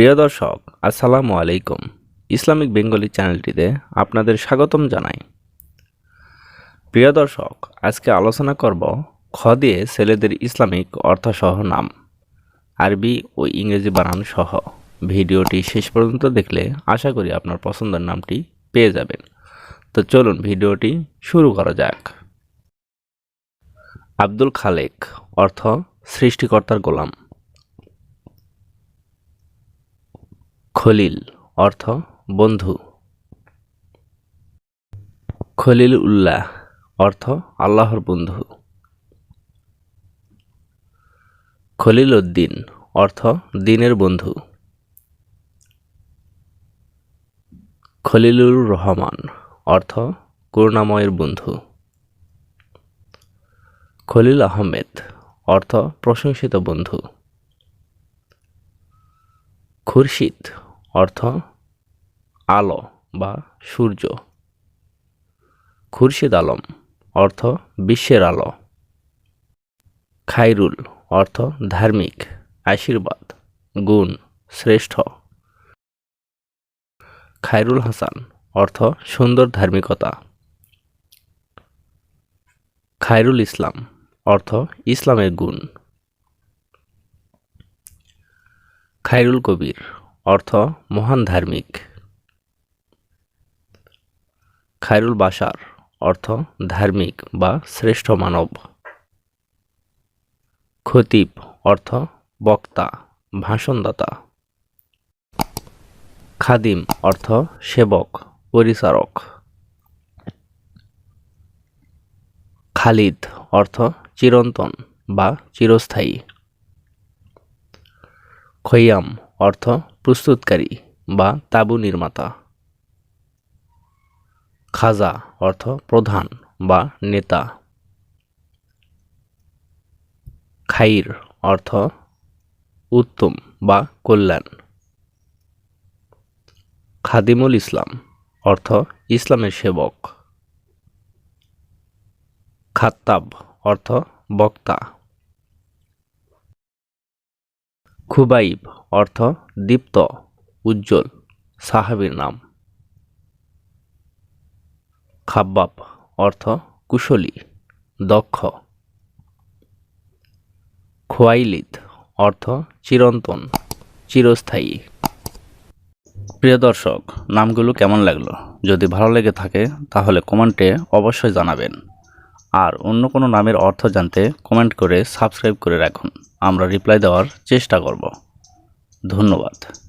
প্রিয় দর্শক, আসসালামু আলাইকুম। ইসলামিক বেঙ্গলি চ্যানেলটিতে আপনাদের স্বাগতম জানাই। প্রিয় দর্শক, আজকে আলোচনা করব খ দিয়ে ছেলেদের ইসলামিক অর্থসহ নাম। আরবি ও ইংরেজি বানান সহ। ভিডিওটি শেষ পর্যন্ত দেখলে আশা করি আপনার পছন্দের নামটি পেয়ে যাবেন। তো চলুন ভিডিওটি শুরু করা যাক। আব্দুল খালেক, অর্থ সৃষ্টিকর্তার গোলাম। খলিল, অর্থ বন্ধু। খলিল উল্লাহ অর্থ আল্লাহর বন্ধু। খলিল উদ্দিন অর্থ দিনের বন্ধু। খলিলুর রহমান, অর্থ করুণাময়ের বন্ধু। খলিল আহমেদ, অর্থ প্রশংসিত বন্ধু। খুরশিদ অর্থ আলো বা সূর্য। খুরশিদ আলম, অর্থ বিশ্বের আলো। খাইরুল অর্থ ধার্মিক, আশীর্বাদ, গুণ, শ্রেষ্ঠ। খাইরুল হাসান, অর্থ সুন্দর ধার্মিকতা। খায়রুল ইসলাম, অর্থ ইসলামের গুণ। খায়রুল কবির অর্থ মহান ধার্মিক। খায়রুল বাশার, অর্থ ধার্মিক বা শ্রেষ্ঠ মানব। খতিব, অর্থ বক্তা, ভাষণদাতা। খাদিম, অর্থ সেবক, পরিচারক। খালিদ, অর্থ চিরন্তন বা চিরস্থায়ী। খৈয়াম, অর্থ প্রস্তুতকারী বা তাবু নির্মাতা। খাজা অর্থ প্রধান বা নেতা। খাইর অর্থ উত্তম বা কল্যাণ। খাদিমুল ইসলাম অর্থ ইসলামের সেবক। খাত্তাব অর্থ বক্তা খুবাইব, অর্থ দীপ্ত, উজ্জ্বল, সাহাবীর নাম। খাব্বাব, অর্থ কুশলী, দক্ষ। খোয়াইলিদ, অর্থ চিরন্তন, চিরস্থায়ী। প্রিয় দর্শক, নামগুলো কেমন লাগল? যদি ভালো লেগে থাকে, তাহলে কমেন্টে অবশ্যই জানাবেন। আর অন্য কোনো নামের অর্থ জানতে কমেন্ট করে সাবস্ক্রাইব করে রাখুন। আমরা রিপ্লাই দেওয়ার চেষ্টা করব। ধন্যবাদ।